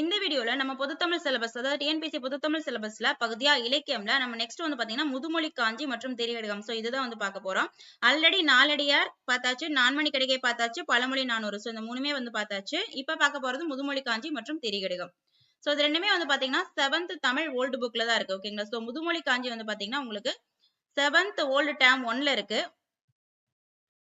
இந்த வீடியோல நம்ம பொதுத்தமிழ் சிலபஸ் அதாவது டிஎன்பிசி பொதுத்தமிழ் சிலபஸ்ல பகுதியா இலக்கியம்ல நம்ம நெக்ஸ்ட் வந்து பாத்தீங்கன்னா முதுமொழி காஞ்சி மற்றும் தெரியடுகம் சோ இதுதான் வந்து பார்க்க போறோம். ஆல்ரெடி நாலடியார் பார்த்தாச்சு நான்மணி கடிகை பார்த்தாச்சு பழமொழி நானூறு. சோ இந்த மூணுமே வந்து பார்த்தாச்சு. இப்ப பார்க்க போறது முதுமொழி காஞ்சி மற்றும் திரிகடுகம் சோ இது ரெண்டுமே வந்து பாத்தீங்கன்னா செவன்த் தமிழ் ஓல்டு புக்ல தான் இருக்கு ஓகேங்களா சோ முதுமொழி காஞ்சி வந்து பாத்தீங்கன்னா உங்களுக்கு செவன்த் ஓல்டு டேம் ஒன்ல இருக்கு.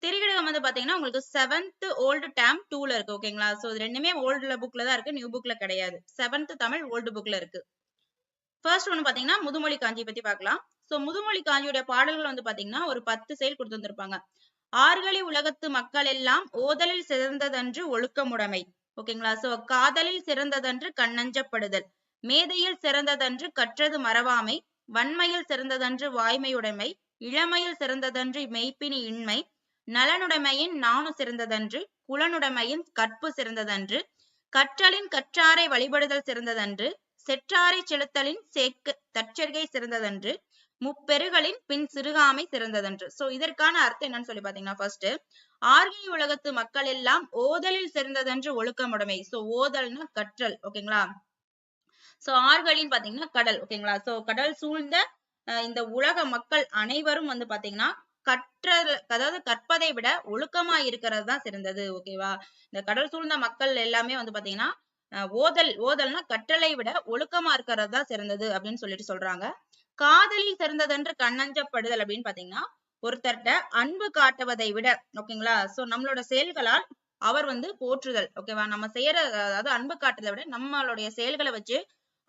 திரிகடகம் வந்து பாத்தீங்கன்னா உங்களுக்கு செவன்த் ஓல்டு டேம் டூல இருக்கு ஓகேங்களா சோ இது ரெண்டுமே ஓல்டுல புக்ல தான் இருக்கு நியூ புக்ல கிடையாது. செவன்த் தமிழ் ஓல்டு புக்ல இருக்கு. ஃபர்ஸ்ட் ஒன்று பாத்தீங்கன்னா முதுமொழி காஞ்சி பத்தி பார்க்கலாம் சோ முதுமொழி காஞ்சியுடைய பாடல்கள் வந்து பாத்தீங்கன்னா ஒரு பத்து செயல் கொடுத்து வந்திருப்பாங்க. ஆறுகளி உலகத்து மக்கள் எல்லாம் ஓதலில் சிறந்ததன்று ஒழுக்கமுடைமை ஓகேங்களா சோ காதலில் சிறந்ததன்று கண்ணஞ்சப்படுதல் மேதையில் சிறந்ததன்று கற்றது மறவாமை வன்மையில் சிறந்ததன்று வாய்மையுடைமை இளமையில் சிறந்ததன்று மெய்ப்பினி இன்மை நலனுடைமையின் நாணு சிறந்ததன்று குலனுடைமையின் கற்பு சிறந்ததன்று கற்றலின் கற்றாரை வழிபடுதல் சிறந்ததன்று செற்றாரை செலுத்தலின் சேக்கு தற்செருகை சிறந்ததன்று முப்பெருகளின் பின் சிறுகாமை சிறந்ததன்று. சோ இதற்கான அர்த்தம் என்னன்னு சொல்லி பாத்தீங்கன்னா ஃபர்ஸ்ட் ஆர்கி உலகத்து மக்கள் எல்லாம் ஓதலில் சிறந்ததென்று ஒழுக்கமுடைமை. சோ ஓதல்னா கற்றல் ஓகேங்களா சோ ஆர்களின் பாத்தீங்கன்னா கடல் ஓகேங்களா சோ கடல் சூழ்ந்த இந்த உலக மக்கள் அனைவரும் வந்து பாத்தீங்கன்னா கற்ற அதாவது கற்பதை விட ஒழுக்கமா இருக்கிறது தான் சிறந்தது ஓகேவா இந்த கடல் சூழ்ந்த மக்கள் எல்லாமே வந்து பாத்தீங்கன்னா ஓதல் ஓதல்னா கற்றலை விட ஒழுக்கமா இருக்கிறது தான் சிறந்தது அப்படின்னு சொல்லிட்டு சொல்றாங்க. காதலில் சிறந்ததென்று கண்ணஞ்சப்படுதல் அப்படின்னு பாத்தீங்கன்னா ஒருத்தர்கிட்ட அன்பு காட்டுவதை விட ஓகேங்களா சோ நம்மளோட செயல்களால் அவர் வந்து போற்றுதல் ஓகேவா நம்ம செய்யற அதாவது அன்பு காட்டுறதை விட நம்மளுடைய செயல்களை வச்சு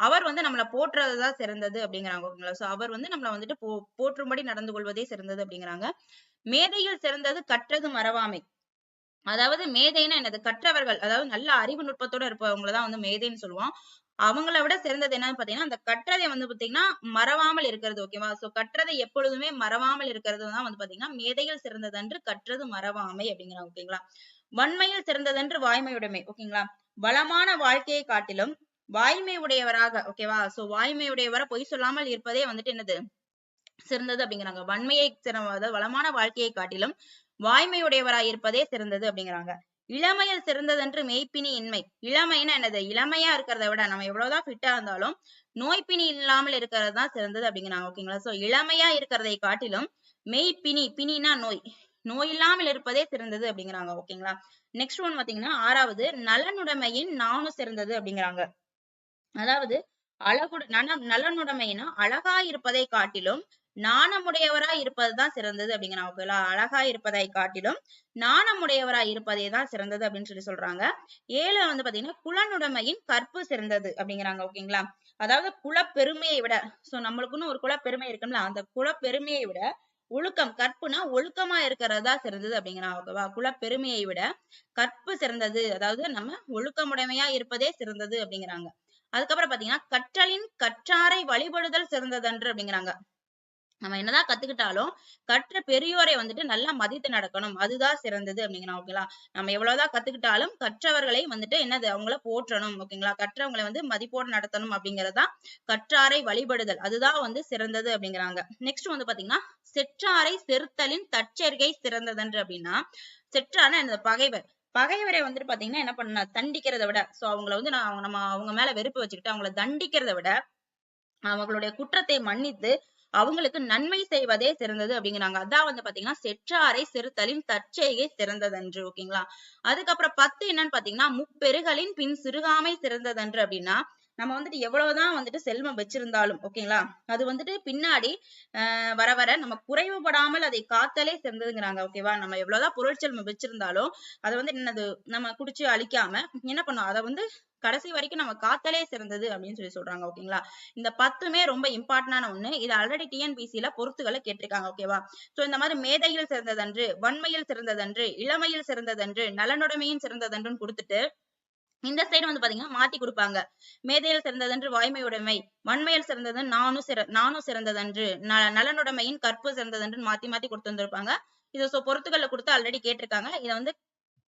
அவர் வந்து நம்மளை போற்றுறதுதான் சிறந்தது அப்படிங்கிறாங்க ஓகேங்களா? சோ அவர் வந்து நம்மளை வந்துட்டு போ போற்றும்படி நடந்து கொள்வதே சிறந்தது அப்படிங்கிறாங்க. மேதையில் சிறந்தது கற்றது மறவாமை. அதாவது மேதைன்னா என்னது? கற்றவர்கள் அதாவது நல்ல அறிவு நுட்பத்தோட இருப்பவங்களதான் வந்து மேதைன்னு சொல்லுவோம் அவங்கள விட சிறந்தது என்னன்னு பாத்தீங்கன்னா அந்த கற்றதை வந்து பாத்தீங்கன்னா மறவாமல் இருக்கிறது ஓகேவா? சோ கற்றதை எப்பொழுதுமே மறவாமல் இருக்கிறது தான் வந்து பாத்தீங்கன்னா மேதையில் சிறந்ததன்று கற்றது மறவாமை அப்படிங்கிறாங்க ஓகேங்களா? வன்மையில் சிறந்ததென்று வாய்மையுடைமை ஓகேங்களா? வளமான வாழ்க்கையை காட்டிலும் வாய்மை உடையவராக ஓகேவா சோ வாய்மை உடையவர பொய் சொல்லாமல் இருப்பதே வந்துட்டு என்னது? சிறந்தது அப்படிங்கிறாங்க. வன்மையை சிறந்த வளமான வாழ்க்கையை காட்டிலும் வாய்மையுடையவராய் இருப்பதே சிறந்தது அப்படிங்கிறாங்க. இளமையில் சிறந்ததென்று மெய்ப்பினி இன்மை. இளமைன்னா என்னது? இளமையா இருக்கிறத விட நம்ம எவ்வளவுதான் ஃபிட்டா இருந்தாலும் நோய்ப்பினி இல்லாமல் இருக்கிறது தான் சிறந்தது அப்படிங்கிறாங்க. ஓகேங்களா சோ இளமையா இருக்கிறதை காட்டிலும் மெய்ப்பினி பிணினா நோய். நோய் இல்லாமல் இருப்பதே சிறந்தது அப்படிங்கிறாங்க. ஓகேங்களா நெக்ஸ்ட் ஒன் பாத்தீங்கன்னா ஆறாவது நலனுடைமையின் நானும் சிறந்தது அப்படிங்கிறாங்க. அதாவது அழகு நலனுடைமைனா அழகா இருப்பதை காட்டிலும் நாணமுடையவராய் இருப்பதுதான் சிறந்தது அப்படிங்கிற ஓகேங்களா அழகா இருப்பதை காட்டிலும் நாணமுடையவராய் இருப்பதே தான் சிறந்தது அப்படின்னு சொல்லி சொல்றாங்க. ஏழு வந்து பாத்தீங்கன்னா குலனுடைமையின் கற்பு சிறந்தது அப்படிங்கிறாங்க ஓகேங்களா அதாவது குலப்பெருமையை விட சோ நம்மளுக்குன்னு ஒரு குலப்பெருமை இருக்கும்ல அந்த குலப்பெருமையை விட ஒழுக்கம் கற்புனா ஒழுக்கமா இருக்கிறதா சிறந்தது அப்படிங்கிறான் ஓகேவா குலப்பெருமையை விட கற்பு சிறந்தது. அதாவது நம்ம ஒழுக்கமுடைமையா இருப்பதே சிறந்தது அப்படிங்கிறாங்க. அதுக்கப்புறம் பாத்தீங்கன்னா கற்றலின் கற்றாரை வழிபடுதல் சிறந்ததன்று அப்படிங்கிறாங்க. நம்ம என்னதான் கத்துக்கிட்டாலும் கற்ற பெரியோரை வந்துட்டு நல்லா மதித்து நடக்கணும். அதுதான் சிறந்தது அப்படிங்கிறோம் ஓகேங்களா நம்ம எவ்வளவுதான் கத்துக்கிட்டாலும் கற்றவர்களை வந்துட்டு என்னது? அவங்கள போற்றணும் ஓகேங்களா கற்றவங்களை வந்து மதிப்போடு நடத்தணும் அப்படிங்கறதா கற்றாரை வழிபடுதல். அதுதான் வந்து சிறந்தது அப்படிங்கிறாங்க. நெக்ஸ்ட் வந்து பாத்தீங்கன்னா செற்றாரை செருத்தலின் தற்செருகை சிறந்ததன்று அப்படின்னா செற்றான என்னது? பகைவர். பகைவரை வந்துட்டு பாத்தீங்கன்னா என்ன பண்ண தண்டிக்கிறத விட சோ அவங்கள வந்து நான் நம்ம அவங்க மேல வெறுப்பு வச்சுக்கிட்டு அவங்கள தண்டிக்கிறத விட அவங்களுடைய குற்றத்தை மன்னித்து அவங்களுக்கு நன்மை செய்வதே சிறந்தது அப்படிங்கிறாங்க. அதான் வந்து பாத்தீங்கன்னா செற்றாரை சிறுத்தலின் தற்செய்கை சிறந்ததன்று ஓகேங்களா அதுக்கப்புறம் பத்து என்னன்னு பாத்தீங்கன்னா முப்பெருகளின் பின் சிறுகாமை சிறந்ததன்று அப்படின்னா நம்ம வந்துட்டு எவ்வளவுதான் வந்துட்டு செல்வம் வச்சிருந்தாலும் ஓகேங்களா அது வந்துட்டு பின்னாடி வர வர நம்ம குறைவுபடாமல் அதை காத்தலே சிறந்ததுங்கிறாங்க ஓகேவா நம்ம எவ்வளவுதான் பொருள் செல்வம் வச்சிருந்தாலும் அதை வந்து என்னது நம்ம குடிச்சு அழிக்காம என்ன பண்ணும்? அதை வந்து கடைசி வரைக்கும் நம்ம காத்தலே சிறந்தது அப்படின்னு சொல்லி சொல்றாங்க ஓகேங்களா இந்த பத்துமே ரொம்ப இம்பார்ட்டன்டான ஒண்ணு. இது ஆல்ரெடி டிஎன்பிசில பொறுத்துகளை கேட்டிருக்காங்க ஓகேவா சோ இந்த மாதிரி மேதையில் சிறந்ததன்று வன்மையில் சிறந்ததன்று இளமையில் சிறந்ததன்று நலனுடைமையும் சிறந்ததன்றுன்னு கொடுத்துட்டு இந்த சைடு வந்து பாத்தீங்கன்னா மாத்தி கொடுப்பாங்க. மேதையில் சிறந்ததன்று வாய்மையுடைமை வன்மையில் சிறந்தது நானும் சிற நானும் சிறந்ததன்று நலனுடைமையின் கற்பு சிறந்ததன்று மாத்தி மாத்தி கொடுத்து வந்திருப்பாங்க. இது சோ பொறுத்துக்கல்ல கொடுத்து ஆல்ரெடி கேட்டிருக்காங்க இதை வந்து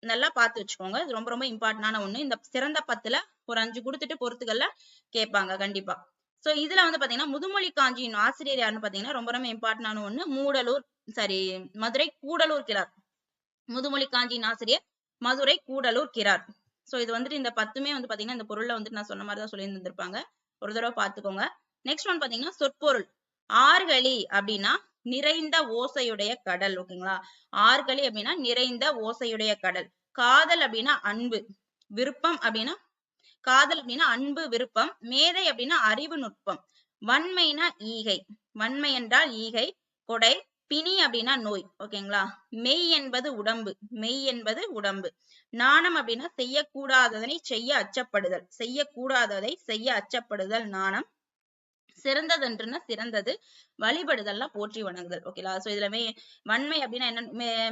நல்லா பார்த்து வச்சுக்கோங்க. இது ரொம்ப ரொம்ப இம்பார்ட்டன்டான ஒண்ணு. இந்த சிறந்த பத்துல ஒரு அஞ்சு கொடுத்துட்டு பொறுத்துக்கல்ல கேட்பாங்க கண்டிப்பா. சோ இதுல வந்து பாத்தீங்கன்னா முதுமொழி காஞ்சியின் ஆசிரியர் யாருன்னு பாத்தீங்கன்னா ரொம்ப ரொம்ப இம்பார்ட்டன்டான ஒண்ணு. மூடலூர் சாரி மதுரை கூடலூர் கிழார். முதுமொழி காஞ்சியின் ஆசிரியர் மதுரை கூடலூர் கிரார் சோ இது வந்துட்டு இந்த பத்துமே வந்து பாத்தீங்கன்னா இந்த பொருள்ல வந்துட்டு நான் சொன்ன மாதிரி தான் சொல்லி இருந்திருப்பாங்க ஒரு தடவை பாத்துக்கோங்க. நெக்ஸ்ட் ஒன் பாத்தீங்கன்னா சொற்பொருள். ஆர்கழி அப்படின்னா நிறைந்த ஓசையுடைய கடல் ஓகேங்களா? ஆர்கழி அப்படின்னா நிறைந்த ஓசையுடைய கடல். காதல் அப்படின்னா அன்பு. விருப்பம் அப்படின்னா காதல் அப்படின்னா அன்பு விருப்பம். மேதை அப்படின்னா அறிவு நுட்பம். வன்மைனா ஈகை. வன்மை என்றால் ஈகை கொடை பிணி அப்படின்னா நோய் ஓகேங்களா? மெய் என்பது உடம்பு மெய் என்பது உடம்பு. நாணம் அப்படின்னா செய்யக்கூடாததனை செய்ய அச்சப்படுதல் செய்யக்கூடாததை செய்ய அச்சப்படுதல் நாணம். சிறந்ததென்றுனா சிறந்தது வழிபடுதல்னா போற்றி வணங்குதல் ஓகேங்களா? சோ இதுல மெய் வன்மை அப்படின்னா என்ன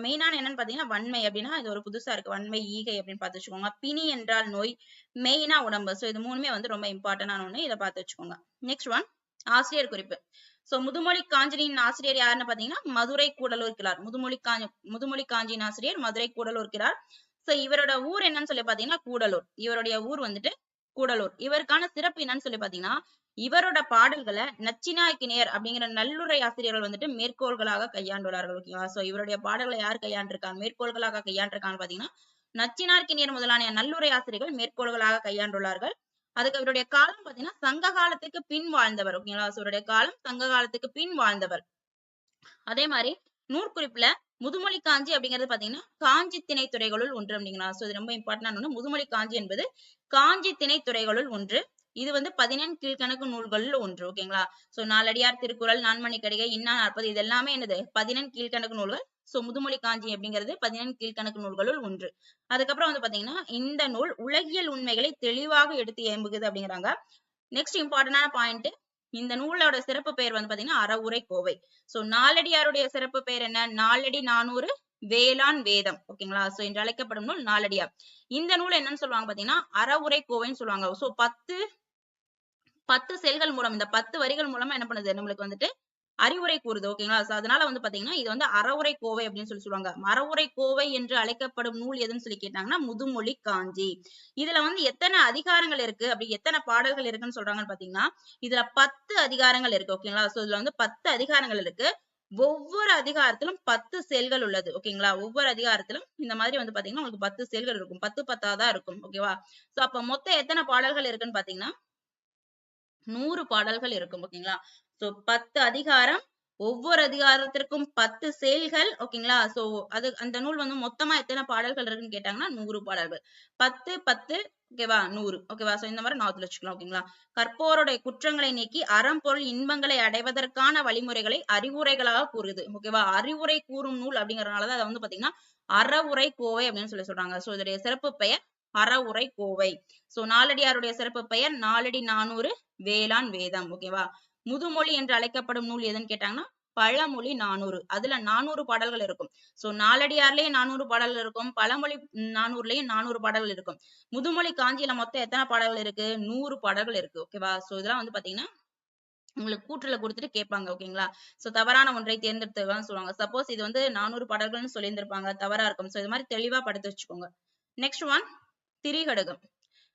மெயினான என்னன்னு பாத்தீங்கன்னா வன்மை அப்படின்னா இது ஒரு புதுசா இருக்கு வன்மை ஈகை அப்படின்னு பார்த்து வச்சுக்கோங்க. பிணி என்றால் நோய் மெயினா உடம்பு. சோ இது மூணுமே வந்து ரொம்ப இம்பார்ட்டன்டான ஒண்ணு. இதை பார்த்து வச்சுக்கோங்க. நெக்ஸ்ட் ஒன் ஆசிரியர் குறிப்பு. சோ முதுமொழி காஞ்சினியின் ஆசிரியர் யாருன்னு பாத்தீங்கன்னா மதுரை கூடலூர் கிழார் முதுமொழி காஞ்சி முதுமொழி காஞ்சியின் ஆசிரியர் மதுரை கூடலூர் கிழார் சோ இவரோட ஊர் என்னன்னு சொல்லி பாத்தீங்கன்னா கூடலூர். இவருடைய ஊர் வந்துட்டு கூடலூர். இவருக்கான சிறப்பு என்னன்னு சொல்லி பாத்தீங்கன்னா இவரோட பாடல்களை நச்சினாக்கினியர் அப்படிங்கிற நல்லுரை ஆசிரியர்கள் வந்துட்டு மேற்கோள்களாக கையாண்டுள்ளார்கள் ஓகேவா? சோ இவருடைய பாடல்களை யார் கையாண்டிருக்காங்க? மேற்கோள்களாக கையாண்டிருக்காங்க பாத்தீங்கன்னா நச்சினார்க்கினியர் முதலான நல்லுரை ஆசிரியர்கள் மேற்கோள்களாக கையாண்டுள்ளார்கள். அதுக்கு அவருடைய காலம் பாத்தீங்கன்னா சங்க காலத்துக்கு பின் வாழ்ந்தவர். ஓகேங்களா? அவருடைய காலம் சங்க காலத்துக்கு பின் வாழ்ந்தவர். அதே மாதிரி நூற்குறிப்புல முதுமொழி காஞ்சி அப்படிங்கிறது பாத்தீங்கன்னா காஞ்சி திணை துறைகளுள் ஒன்று அப்படிங்களா சோ இது ரொம்ப இம்பார்ட்டன்டான ஒண்ணு. முதுமொழி காஞ்சி என்பது காஞ்சி திணை துறைகளுள் ஒன்று. இது வந்து பதினெண் கீழ்கணக்கு நூல்களில் ஒன்று ஓகேங்களா? சோ நாலடியார் திருக்குறள் நான்மணி கடிகை இன்னா நாற்பது இது எல்லாமே என்னது? பதினெண் கீழ்கணக்கு நூல்கள். சோ முதுமொழி காஞ்சி அப்படிங்கிறது பதினெண் கீழ்கணக்கு நூல்களுள் ஒன்று. அதுக்கப்புறம் வந்து பாத்தீங்கன்னா இந்த நூல் உலகியல் உண்மைகளை தெளிவாக எடுத்து ஏம்புகுது அப்படிங்கிறாங்க. நெக்ஸ்ட் இம்பார்ட்டன்டான பாயிண்ட் இந்த நூலோட சிறப்பு பெயர் வந்து பாத்தீங்கன்னா அறவுரை கோவை. சோ நாலடியாருடைய சிறப்பு பெயர் என்ன? நாலடி நானூறு வேளாண் வேதம் ஓகேங்களா? சோ என்று அழைக்கப்படும் நூல் நாலடியார். இந்த நூல் என்னன்னு சொல்லுவாங்க பாத்தீங்கன்னா அறவுரை கோவைன்னு சொல்லுவாங்க. சோ பத்து பத்து செல்கள் மூலம் இந்த பத்து வரிகள் மூலமா என்ன பண்ணுது நம்மளுக்கு வந்துட்டு அறிவுரை கூறுது ஓகேங்களா அதனால வந்து பாத்தீங்கன்னா இது வந்து அறவுரை கோவை அப்படின்னு சொல்லி சொல்லுவாங்க. அறவுரை கோவை என்று அழைக்கப்படும் நூல் எதுன்னு சொல்லி கேட்டாங்கன்னா முதுமொழி காஞ்சி. இதுல வந்து எத்தனை அதிகாரங்கள் இருக்கு? அப்படி எத்தனை பாடல்கள் இருக்குன்னு சொல்றாங்கன்னு பாத்தீங்கன்னா இதுல பத்து அதிகாரங்கள் இருக்கு ஓகேங்களா சோ இதுல வந்து பத்து அதிகாரங்கள் இருக்கு. ஒவ்வொரு அதிகாரத்திலும் பத்து செயல்கள் உள்ளது ஓகேங்களா ஒவ்வொரு அதிகாரத்திலும் இந்த மாதிரி வந்து பாத்தீங்கன்னா உங்களுக்கு பத்து செயல்கள் இருக்கும். பத்து பத்தாதான் இருக்கும் ஓகேவா சோ அப்ப மொத்தம் எத்தனை பாடல்கள் இருக்குன்னு பாத்தீங்கன்னா நூறு பாடல்கள் இருக்கும் ஓகேங்களா சோ பத்து அதிகாரம் ஒவ்வொரு அதிகாரத்திற்கும் பத்து செயல்கள் ஓகேங்களா சோ அது அந்த நூல் வந்து மொத்தமா எத்தனை பாடல்கள் இருக்குன்னு கேட்டாங்கன்னா நூறு பாடல்கள். பத்து பத்து ஓகேவா நூறு ஓகேவா சோ இந்த மாதிரி நாத்துல வச்சுக்கலாம் ஓகேங்களா கற்போருடைய குற்றங்களை நீக்கி அறம் பொருள் இன்பங்களை அடைவதற்கான வழிமுறைகளை அறிவுரைகளாக கூறுது ஓகேவா அறிவுரை கூறும் நூல் அப்படிங்கறதுனாலதான் அதை வந்து பாத்தீங்கன்னா அறவுரை கோவை அப்படின்னு சொல்லி சொல்றாங்க. சோ இதோடைய சிறப்பு பெயர் அறவுரை கோவை. சோ நாலடியாருடைய சிறப்பு பெயர் நாலடி நானூறு வேளாண் வேதம் ஓகேவா முதுமொழி என்று அழைக்கப்படும் நூல் எதுன்னு கேட்டாங்கன்னா பழமொழி நானூறு. அதுல நானூறு பாடல்கள் இருக்கும். சோ நாலடியார்லயே நானூறு பாடல்கள் இருக்கும். பழமொழி நானூறுலயும் நானூறு பாடல்கள் இருக்கும். முதுமொழி காஞ்சியில மொத்தம் எத்தனை பாடல்கள் இருக்கு? நூறு பாடல்கள் இருக்கு ஓகேவா சோ இதெல்லாம் வந்து பாத்தீங்கன்னா உங்களுக்கு கூற்றுல கொடுத்துட்டு கேட்பாங்க ஓகேங்களா சோ தவறான ஒன்றை தேர்ந்தெடுத்துதான் சொல்லுவாங்க. சப்போஸ் இது வந்து நானூறு பாடல்கள்னு சொல்லியிருந்திருப்பாங்க தவறா இருக்கும். சோ இது மாதிரி தெளிவா படுத்து வச்சுக்கோங்க. Next one Thirikadugam.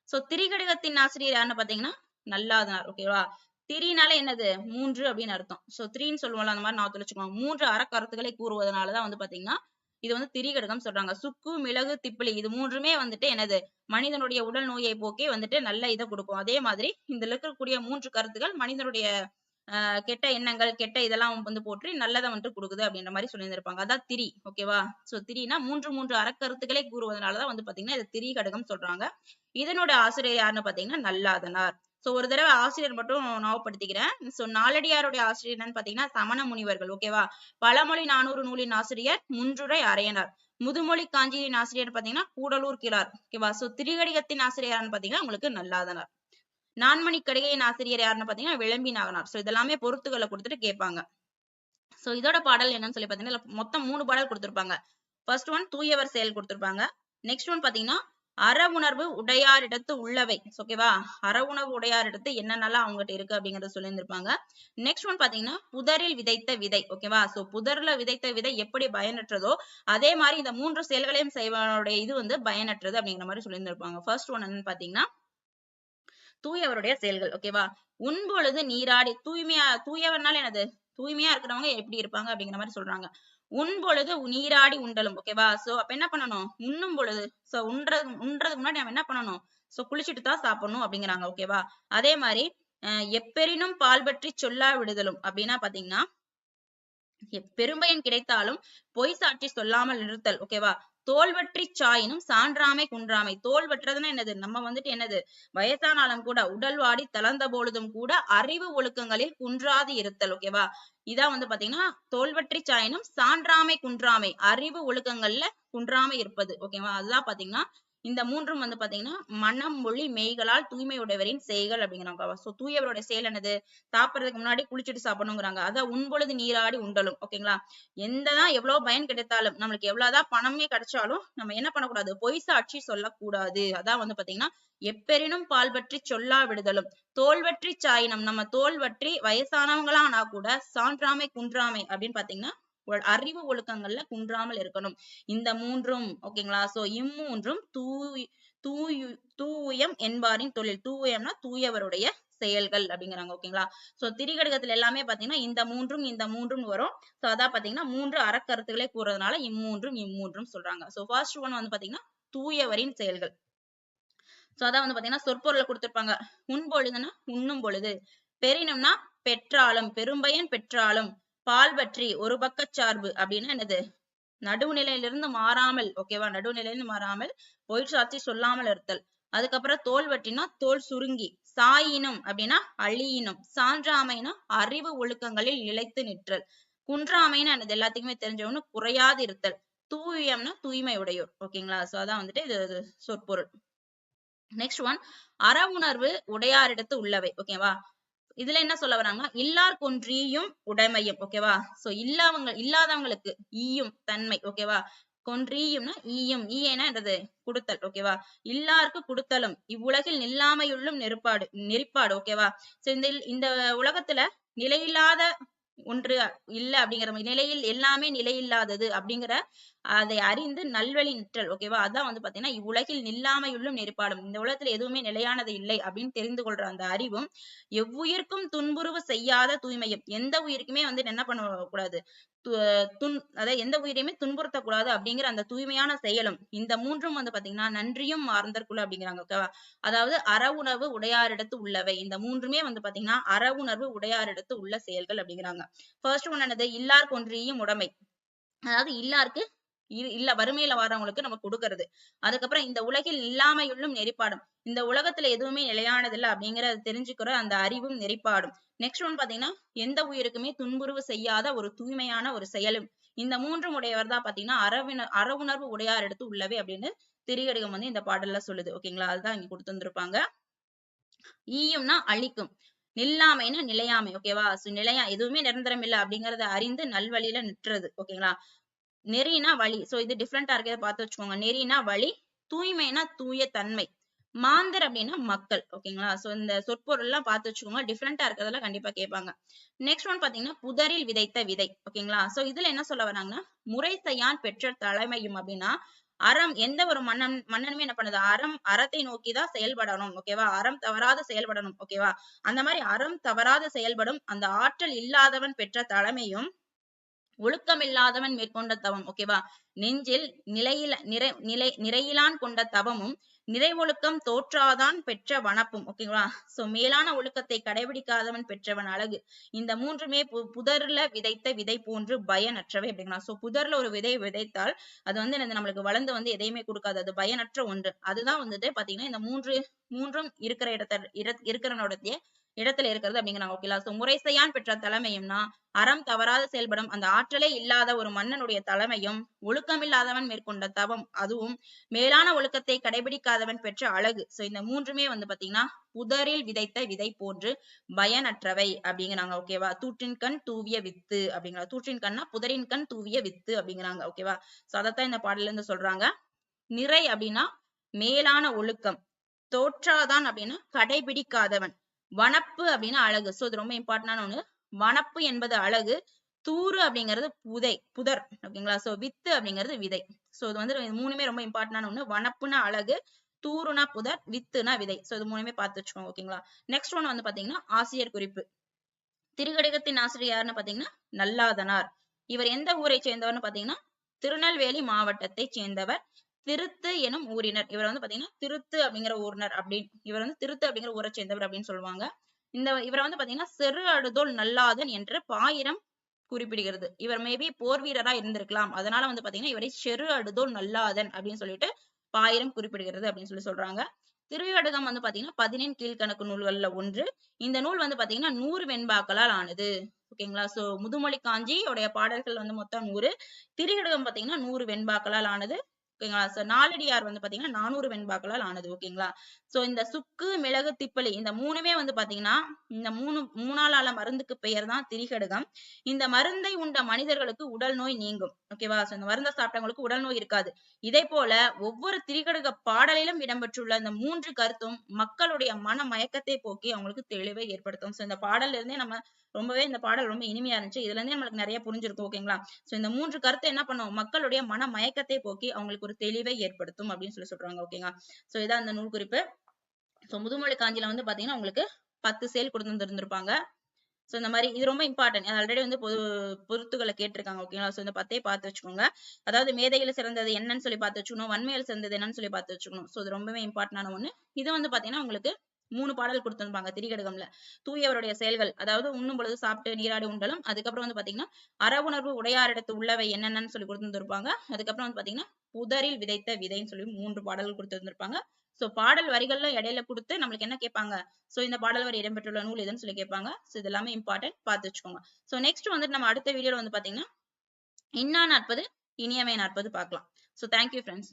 சோ திரிகடுகத்தின் ஆசிரியர் யாருன்னு பாத்தீங்கன்னா நல்லாதனார். ஓகேவா திரினால என்னது? மூன்று அப்படின்னு அர்த்தம். சோ திரின்னு சொல்லுவோம்ல அந்த மாதிரி நான் வச்சுக்கோங்க மூன்று அறக்கருத்துக்களை கூறுவதனாலதான் வந்து பாத்தீங்கன்னா இது வந்து திரிகடுகம் சொல்றாங்க. சுக்கு மிளகு திப்பிலி இது மூன்றுமே வந்துட்டு என்னது? மனிதனுடைய உடல் நோயை போக்கே வந்துட்டு நல்ல இதை கொடுக்கும். அதே மாதிரி இந்த இருக்கக்கூடிய மூன்று கருத்துக்கள் மனிதனுடைய கெட்ட எண்ணங்கள் கெட்ட இதெல்லாம் வந்து போற்றி நல்லதை வந்துட்டு கொடுக்குது அப்படின்ற மாதிரி சொல்லியிருந்திருப்பாங்க. அதான் திரி ஓகேவா சோ திரினா மூன்று மூன்று அறக்கருத்துக்களை கூறுவதனாலதான் வந்து பாத்தீங்கன்னா இது திரி கடகம் சொல்றாங்க. இதனோட ஆசிரியர் யாருன்னு பாத்தீங்கன்னா நல்லாதனார். சோ ஒரு தடவை ஆசிரியர் மட்டும் ஞாபகப்படுத்திக்கிறேன். சோ நாலடியாருடைய ஆசிரியர் என்னன்னு பாத்தீங்கன்னா சமண முனிவர்கள் ஓகேவா பழமொழி நானூறு நூலின் ஆசிரியர் முன்றுரை அரையனார். முதுமொழி காஞ்சியின் ஆசிரியர் பாத்தீங்கன்னா கூடலூர் கிளார் ஓகேவா சோ திரிகடிகத்தின் ஆசிரியர் பாத்தீங்கன்னா உங்களுக்கு நல்லாதனார். நான்மணி கடிகையின் ஆசிரியர் யாருன்னு பாத்தீங்கன்னா விளம்பி நாகனார். சோ இதெல்லாமே பொருத்துகளை கொடுத்துட்டு கேட்பாங்க. சோ இதோட பாடல் என்னன்னு சொல்லி பாத்தீங்கன்னா மொத்தம் மூணு பாடல் கொடுத்திருப்பாங்க. ஃபர்ஸ்ட் ஒன் தூயவர் செயல் கொடுத்திருப்பாங்க. நெக்ஸ்ட் ஒன் பாத்தீங்கன்னா அற உணர்வு உடையாரிடத்து உள்ளவை. ஓகேவா அற உணர்வு உடையாரிடத்து என்னென்னலாம் அவங்ககிட்ட இருக்கு அப்படிங்கறத சொல்லியிருந்திருப்பாங்க. நெக்ஸ்ட் ஒன் பாத்தீங்கன்னா புதரில் விதைத்த விதை. ஓகேவா சோ புதர்ல விதைத்த விதை எப்படி பயனற்றதோ அதே மாதிரி இந்த மூன்று செயல்களையும் செய்வனுடைய இது வந்து பயனற்றது அப்படிங்கிற மாதிரி சொல்லியிருந்திருப்பாங்க. ஃபர்ஸ்ட் ஒன் என்னன்னு பாத்தீங்கன்னா தூயவருடைய செயல்கள் ஓகேவா உண்பொழுது நீராடி தூய்மையா தூயவனால எனது தூய்மையா இருக்கிறவங்க எப்படி இருப்பாங்க அப்படிங்கிற மாதிரி சொல்றாங்க. உண் பொழுது நீராடி உண்டலும் ஓகேவா சோ அப்ப என்ன பண்ணணும்? உண்ணும் பொழுது சோ உண்றது உண்றதுக்கு முன்னாடி நம்ம என்ன பண்ணணும்? சோ குளிச்சுட்டு தான் சாப்பிடணும் அப்படிங்கிறாங்க ஓகேவா அதே மாதிரி எப்பெரினும் பால் பற்றி சொல்லா விடுதலும் அப்படின்னா பாத்தீங்கன்னா பெரும்பயன் கிடைத்தாலும் பொய் சாட்சி சொல்லாமல் நிறுத்தல் ஓகேவா தோல்வற்றி சாயினும் சான்றாமை குன்றாமை. தோல் வற்றதுன்னா என்னது? நம்ம வந்துட்டு என்னது? வயசானாலும் கூட உடல் வாடி தளர்ந்த பொழுதும் கூட அறிவு ஒழுக்கங்களில் குன்றாது இருத்தல் ஓகேவா இதான் வந்து பாத்தீங்கன்னா தோல்வற்றி சாயினும் சான்றாமை குன்றாமை அறிவு ஒழுக்கங்கள்ல குன்றாமை இருப்பது ஓகேவா அதுதான் பாத்தீங்கன்னா இந்த மூன்றும் வந்து பாத்தீங்கன்னா மனம் மொழி மெய்களால் தூய்மை உடையவரின் செயல்கள் அப்படிங்கிறாங்க. சோ தூயவரோட செயல் என்னது? சாப்பிடுறதுக்கு முன்னாடி குளிச்சுட்டு சாப்பிடணுங்கிறாங்க. அதான் உண்பொழுது நீராடி உண்டலும். ஓகேங்களா? எந்ததான் எவ்வளவு பயன் கிடைத்தாலும் நம்மளுக்கு எவ்வளவுதான் பணமே கிடைச்சாலும் நம்ம என்ன பண்ணக்கூடாது? பொய் சாட்சி சொல்லக்கூடாது. அதான் வந்து பாத்தீங்கன்னா எப்பெரினும் பால் பற்றி சொல்லா விடுதலும் தோல்வற்றி சாயினம். நம்ம தோல்வற்றி வயசானவங்களா ஆனா கூட சான்றாமை குன்றாமை அப்படின்னு பாத்தீங்கன்னா அறிவு ஒழுக்கங்கள்ல குன்றாமல் இருக்கணும். இந்த மூன்றும் ஓகேங்களா சோ இம்மூன்றும் தூய் தூய் தூயம் என்பாரின் தொழில். தூயம்னா தூயவருடைய செயல்கள் அப்படிங்கிறாங்க ஓகேங்களா சோ திரிகடகத்துல எல்லாமே பாத்தீங்கன்னா இந்த மூன்றும் இந்த மூன்றும் வரும். சோ அதான் பாத்தீங்கன்னா மூன்று அறக்கருத்துக்களை கூறதுனால இம்மூன்றும் இம்மூன்றும் சொல்றாங்க. சோ ஃபர்ஸ்ட் ஒன் வந்து பாத்தீங்கன்னா தூயவரின் செயல்கள். சோ அதான் வந்து பாத்தீங்கன்னா சொற்பொருளை கொடுத்திருப்பாங்க. உன் பொழுதுன்னா உண்ணும் பொழுது. பெரினும்னா பெற்றாலும் பெரும்பயன் பெற்றாலும். பால்வற்றி ஒரு பக்க சார்பு அப்படின்னா என்னது? நடுவுநிலையிலிருந்து மாறாமல் ஓகேவா நடுவுநிலையிலிருந்து மாறாமல் பொய் சொல்லாமல் இருத்தல். அதுக்கப்புறம் தோல் வட்டினா தோல் சுருங்கி சாயினும் அப்படின்னா அழியினும் சான்றாமைனா அறிவு ஒழுக்கங்களில் நிலைத்து நிற்றல். குன்றாமைன்னு என்னது? எல்லாத்துக்குமே தெரிஞ்சவனு குறையாது இருத்தல். தூயம்னா தூய்மை உடையோர் ஓகேங்களா சோ அதான் வந்துட்டு இது இது சொற்பொருள். நெக்ஸ்ட் ஒன் அற உணர்வு உடையாரிடத்து உள்ளவை ஓகேவா இதுல என்ன சொல்ல வராங்கன்னா இல்லார் கொன்றியும் உடைமையும் ஓகேவா சோ இல்லாதவங்க இல்லாதவங்களுக்கு ஈயும் தன்மை ஓகேவா கொன்றியும்னா ஈயும் ஈயனா என்னது கொடுத்தல் ஓகேவா இல்லாருக்கு கொடுத்தலும் இவ்வுலகில் நில்லாமையுள்ளும் நெருப்பாடு நெறிப்பாடு ஓகேவா சோ இந்த இந்த உலகத்துல நிலையில்லாத ஒன்று இல்ல அப்படிங்கிற மாதிரி நிலையில் எல்லாமே நிலையில்லாதது அப்படிங்கிற அதை அறிந்து நல்வழி நிற்றல் ஓகேவா அதான் வந்து பாத்தீங்கன்னா இவ்வுலகில் நில்லாமையுள்ளும் நெருப்பாடும் இந்த உலகத்துல எதுவுமே நிலையானது இல்லை அப்படின்னு தெரிந்து கொள்ற அந்த அறிவும் எவ்வுயிர்க்கும் துன்புறுவு செய்யாத தூய்மையும் எந்த உயிருக்குமே வந்து என்ன பண்ண கூடாது? துன் அதாவது எந்த உயிரையுமே துன்புறுத்தக்கூடாது அப்படிங்கிற அந்த தூய்மையான செயலும் இந்த மூன்றும் வந்து பாத்தீங்கன்னா நன்றியும் மார்ந்தற்குள்ள அப்படிங்கிறாங்க ஓகேவா அதாவது அற உணர்வு உடையாரிடத்து உள்ளவை. இந்த மூன்றுமே வந்து பாத்தீங்கன்னா அற உணர்வு உடையாரிடத்து உள்ள செயல்கள் அப்படிங்கிறாங்க. ஃபர்ஸ்ட் ஒன் என்னது? இல்லார் கொன்றியும் உடைமை. அதாவது இல்லாருக்கு இல்ல வறுமையில வரவங்களுக்கு நம்ம கொடுக்கறது. அதுக்கப்புறம் இந்த உலகில் இல்லாமையுள்ளும் நெறிப்பாடும். இந்த உலகத்துல எதுவுமே நிலையானது இல்ல அப்படிங்கறத தெரிஞ்சுக்கிற அந்த அறிவும் நெறிப்பாடும். நெக்ஸ்ட் ஒன் பாத்தீங்கன்னா எந்த உயிருக்குமே துன்புறுவு செய்யாத ஒரு தூய்மையான ஒரு செயலும். இந்த மூன்றும் உடையவர் தான் பாத்தீங்கன்னா அறவின அற உடையார் எடுத்து உள்ளவே அப்படின்னு திரியடிகம் வந்து இந்த பாடல்ல சொல்லுது. ஓகேங்களா அதுதான் இங்க கொடுத்து ஈயும்னா அழிக்கும். நில்லாமைன்னா நிலையாமை. ஓகேவா நிலையா எதுவுமே நிரந்தரம் இல்ல அப்படிங்கறத அறிந்து நல்வழியில நிற்றது. ஓகேங்களா நெறினா வழி. சோ இது டிஃப்ரெண்டா இருக்கிறத பார்த்து வச்சுக்கோங்க. நெறினா வழி தூய்மைனா தூய தன்மை. மாந்தர் அப்படின்னா மக்கள் ஓகேங்களா சோ இந்த சொற்பொருள் எல்லாம் பார்த்து வச்சுக்கோங்க. டிஃப்ரெண்டா இருக்கிறதெல்லாம் கண்டிப்பா கேட்பாங்க. நெக்ஸ்ட் ஒன் பாத்தீங்கன்னா புதரில் விதைத்த விதை ஓகேங்களா சோ இதுல என்ன சொல்ல வராங்கன்னா முறை செய்யான் பெற்ற தலைமையும் அப்படின்னா அறம் எந்த ஒரு மன்னன் மன்னனுமே என்ன பண்ணுது? அறம் அறத்தை நோக்கிதான் செயல்படணும் ஓகேவா அறம் தவறாத செயல்படணும் ஓகேவா அந்த மாதிரி அறம் தவறாத செயல்படும் அந்த ஆற்றல் இல்லாதவன் பெற்ற தலைமையும் ஒழுக்கமில்லாதவன் மேற்கொண்ட தவம் ஓகேவா நெஞ்சில் நிலையில நிறை நிலை நிறையிலான் கொண்ட தவமும் நிறைவொழுக்கம் தோற்றாதான் பெற்ற வனப்பும் ஓகேங்களா சோ மேலான ஒழுக்கத்தை கடைபிடிக்காதவன் பெற்றவன் அழகு. இந்த மூன்றுமே பு- புதர்ல விதைத்த விதை போன்று பயனற்றவை அப்படிங்களா? சோ புதர்ல ஒரு விதை விதைத்தால் அது வந்து என்னது? நம்மளுக்கு வளர்ந்து வந்து எதையுமே கொடுக்காது. அது பயனற்ற ஒன்று. அதுதான் வந்துட்டு பாத்தீங்கன்னா இந்த மூன்று மூன்றும் இருக்கிற இடத்த இட- இடத்துல இருக்கிறது அப்படிங்கிறாங்க ஓகேலா. சோ முறைசையான் பெற்ற தலைமையும்னா அறம் தவறாத செயல்படும். அந்த ஆற்றலே இல்லாத ஒரு மன்னனுடைய தலைமையும் ஒழுக்கமில்லாதவன் மேற்கொண்ட தவம் அதுவும் மேலான ஒழுக்கத்தை கடைபிடிக்காதவன் பெற்ற அழகு. சோ இந்த மூன்றுமே வந்து பாத்தீங்கன்னா புதரில் விதைத்த விதை போன்று பயனற்றவை அப்படிங்கிறாங்க ஓகேவா? தூற்றின் கண் தூவிய வித்து அப்படிங்கிற தூற்றின் கண்ணா புதரின் கண் தூவிய வித்து அப்படிங்கிறாங்க ஓகேவா? சோ அதைத்தான் இந்த பாடல இருந்து சொல்றாங்க. நிறை அப்படின்னா மேலான ஒழுக்கம் தோற்றாதான் அப்படின்னா கடைபிடிக்காதவன். வனப்பு அப்படின்னா அழகு. சோ இது ரொம்ப இம்பார்ட்டன்டான ஒண்ணு. வனப்பு என்பது அழகு. தூறு அப்படிங்கிறது புதை புதர் ஓகேங்களா? சோ வித்து அப்படிங்கிறது விதை. சோ இது வந்து இது மூணுமே ரொம்ப இம்பார்ட்டன்டான ஒண்ணு. வனப்புனா அழகு தூறுனா புதர் வித்துனா விதை. சோ இது மூணுமே பார்த்து வச்சுக்கோங்க ஓகேங்களா? நெக்ஸ்ட் ஒன் வந்து பாத்தீங்கன்னா ஆசிரியர் குறிப்பு. திருக்கடிகத்தின் ஆசிரியர் யாருன்னு பாத்தீங்கன்னா நல்லாதனார். இவர் எந்த ஊரை சேர்ந்தவர்னு பாத்தீங்கன்னா திருநெல்வேலி மாவட்டத்தை சேர்ந்தவர். திருத்து எனும் ஊரினர். இவர் வந்து பாத்தீங்கன்னா திருத்து அப்படிங்கிற ஊரினர் அப்படின்னு. இவர் வந்து திருத்து அப்படிங்கிற ஊரை சேர்ந்தவர் அப்படின்னு சொல்லுவாங்க. இந்த இவரை வந்து பாத்தீங்கன்னா செரு அடுதோல் நல்லாதன் என்று பாயிரம் குறிப்பிடுகிறது. இவர் மேபி போர் வீரரா இருந்திருக்கலாம். அதனால வந்து பாத்தீங்கன்னா இவரை செரு அடுதோல் நல்லாதன் அப்படின்னு சொல்லிட்டு பாயிரம் குறிப்பிடுகிறது அப்படின்னு சொல்லி சொல்றாங்க. திருவடுகம் வந்து பாத்தீங்கன்னா பதினெண் கீழ்கணக்கு நூல்கள்ல ஒன்று. இந்த நூல் வந்து பாத்தீங்கன்னா நூறு வெண்பாக்களால் ஆனது. ஓகேங்களா சோ முதுமொழி காஞ்சி உடைய பாடல்கள் வந்து மொத்தம் நூறு. திரிகடுகம் பாத்தீங்கன்னா நூறு வெண்பாக்களால் ஆனது. ஓகேங்களா? சோ நாலடியார் வந்து பாத்தீங்கன்னா நானூறு வெண்பாக்களால் ஆனது. ஓகேங்களா? சோ இந்த சுக்கு மிளகு திப்பிலி இந்த மூணுமே வந்து பாத்தீங்கன்னா இந்த மூணு மூணால் மருந்துக்கு பெயர் தான் திரிகடுகம். இந்த மருந்தை உண்ட மனிதர்களுக்கு உடல் நோய் நீங்கும். ஓகேவா சோ இந்த மருந்தை சாப்பிட்டவங்களுக்கு உடல் நோய் இருக்காது. இதே போல ஒவ்வொரு திரிகடுக பாடலிலும் இடம்பெற்றுள்ள இந்த மூன்று கருத்தும் மக்களுடைய மன மயக்கத்தை போக்கி அவங்களுக்கு தெளிவை ஏற்படுத்தும். சோ இந்த பாடல்ல இருந்தே நம்ம ரொம்பவே இந்த பாடல் ரொம்ப இனிமையா இருந்துச்சு. இதுல இருந்தே நம்மளுக்கு நிறைய புரிஞ்சிருக்கும் ஓகேங்களா சோ இந்த மூன்று கருத்தை என்ன பண்ணும்? மக்களுடைய மன மயக்கத்தை போக்கி அவங்களுக்கு ஒரு தெளிவை ஏற்படுத்தும் அப்படின்னு சொல்லி சொல்றாங்க ஓகேங்களா சோ இதான் அந்த நூல் குறிப்பு. ஸோ முதுமொழி காஞ்சில வந்து பாத்தீங்கன்னா உங்களுக்கு பத்து சேல் கொடுத்து இருந்திருப்பாங்க இந்த மாதிரி இது ரொம்ப இம்பார்ட்டன்ட் ஆல்ரெடி வந்து பொது பொருத்துகளை கேட்டிருக்காங்க ஓகேங்களா ஸோ இந்த பத்தே பார்த்து வச்சுக்கோங்க. அதாவது மேதையில சிறந்தது என்னன்னு சொல்லி பார்த்து வச்சுக்கணும். வன்மையில சிறந்தது என்னன்னு சொல்லி பார்த்து வச்சுக்கணும். ஸோ இது ரொம்பவே இம்பார்ட்டன்டான ஒன்று இது வந்து பாத்தீங்கன்னா உங்களுக்கு மூணு பாடல் கொடுத்திருப்பாங்க திரிகடுகம்ல. தூயவருடைய செயல்கள் அதாவது உண்ணும் பொழுது சாப்பிட்டு நீராடி உண்டலும் அதுக்கப்புறம் வந்து பாத்தீங்கன்னா அறவுணர்வு உடையாரிடத்து உள்ளவை என்னென்னு சொல்லி கொடுத்திருந்திருப்பாங்க. அதுக்கப்புறம் வந்து பாத்தீங்கன்னா புதரில் விதைத்த விதைன்னு சொல்லி மூன்று பாடல்கள் கொடுத்திருந்திருப்பாங்க. சோ பாடல் வரிகள்ல இடையில கொடுத்து நம்மளுக்கு என்ன கேட்பாங்க? சோ இந்த பாடல் வரி இடம்பெற்றுள்ள நூல் எதுன்னு சொல்லி கேட்பாங்க. சோ இது எல்லாமே இம்பார்ட்டன்ட் பார்த்து வச்சுக்கோங்க. சோ நெக்ஸ்ட் வந்துட்டு நம்ம அடுத்த வீடியோல வந்து பாத்தீங்கன்னா இன்னா நாற்பது இனியவை நாற்பது பார்க்கலாம். So thank you friends